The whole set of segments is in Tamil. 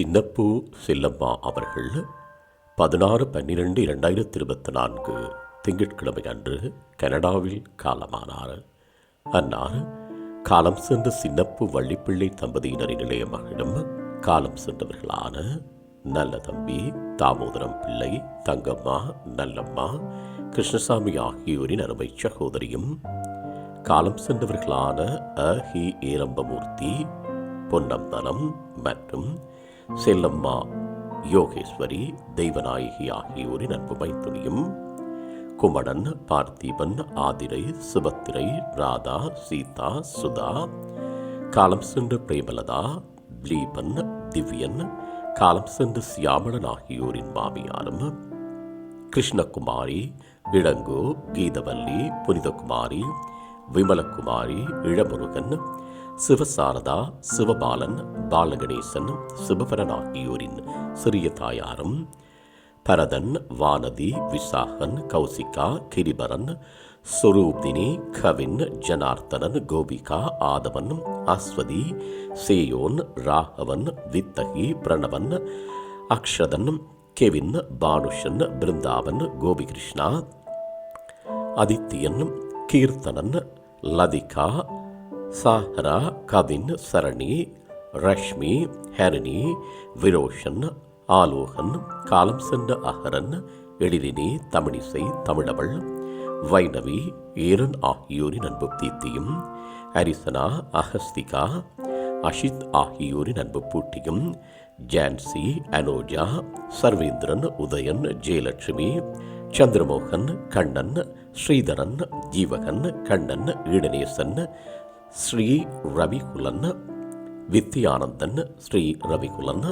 சின்னப்பூ செல்லம்மா அவர்கள் பதினாறு பன்னிரெண்டு இரண்டாயிரத்தி இருபத்தி நான்கு திங்கட்கிழமை அன்று கனடாவில் காலமானார். அன்னார் காலம் சென்ற சின்னப்பு வள்ளிப்பிள்ளை தம்பதியினரின் இளைய மகளிடம் காலம் சென்றவர்களான நல்ல தம்பி தாமோதரம் பிள்ளை தங்கம்மா நல்லம்மா கிருஷ்ணசாமி ஆகியோரின் அருமை சகோதரியும் காலம் சென்றவர்களான அ ஹி ஏரம்பமூர்த்தி பொன்னம்பலம் மற்றும் செல்லம்மா யோகேஸ்வரி தெய்வநாயகி ஆகியோரின் அன்பு மைத்துனியும் குமணன் பார்த்திபன் ஆதிரை சுபத்திரை ராதா சீதா சுதா காலம் சென்ற பிரேமலதா தீபன் திவ்யன் காலம் சென்ற சியாமளன் ஆகியோரின் மாமியாரும் கிருஷ்ணகுமாரி இளங்கோ கீதவல்லி புனிதகுமாரி விமலகுமாரி இளமுருகன் சிவசாரதா சிவபாலன் பாலகணேசன் சிவபரன் ஆகியோரின் சிறிய தாயாரும் பரதன் வானதி விசாகன் கௌசிகா கிரிபரன் சுரூப்தினி கவின் ஜனார்த்தனன் கோபிகா ஆதவன் அஸ்வதி சேயோன் ராகவன் வித்தகி பிரணவன் அக்ஷதன் கெவின் பானுஷன் பிருந்தாவன் கோபிகிருஷ்ணா அதித்தியன் கீர்த்தனன் லதிகா சாஹரா கவின் சரணி ரஷ்மி ஹரணி விரோஷன் ஆலோகன் காலம் சென்ற அகரன் எழிலினி தமிழிசை தமிழவள் வைணவி ஈரன் ஆகியோரின் அன்பு தீத்தியும் ஹரிசனா அகஸ்திகா அஷித் ஆகியோரின் அன்பு பூட்டியும் ஜான்சி அனோஜா சர்வேந்திரன் உதயன் ஜெயலட்சுமி சந்திரமோகன் கண்ணன் ஸ்ரீதரன் ஜீவகன் கண்ணன் ஈடனேசன் ஸ்ரீ ரவிகுலன் வித்யானந்தன் ஸ்ரீ ரவிகுலன்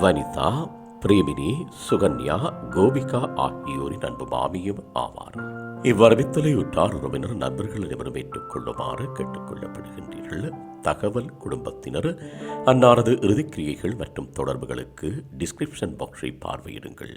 வனிதா பிரேமினி சுகன்யா கோபிகா ஆகியோரின் அன்பு மாமியும் ஆவார். இவ்வரவித்தலை உற்றார் உறவினர் நண்பர்கள் அனைவரும் ஏற்றுக்கொள்ளுமாறு கேட்டுக்கொள்ளப்படுகின்றீர்கள் தகவல் குடும்பத்தினர் அன்னாரது இறுதிக்கிரியைகள் மற்றும் தொடர்புகளுக்கு டிஸ்கிரிப்ஷன் பாக்ஸை பார்வையிடுங்கள்.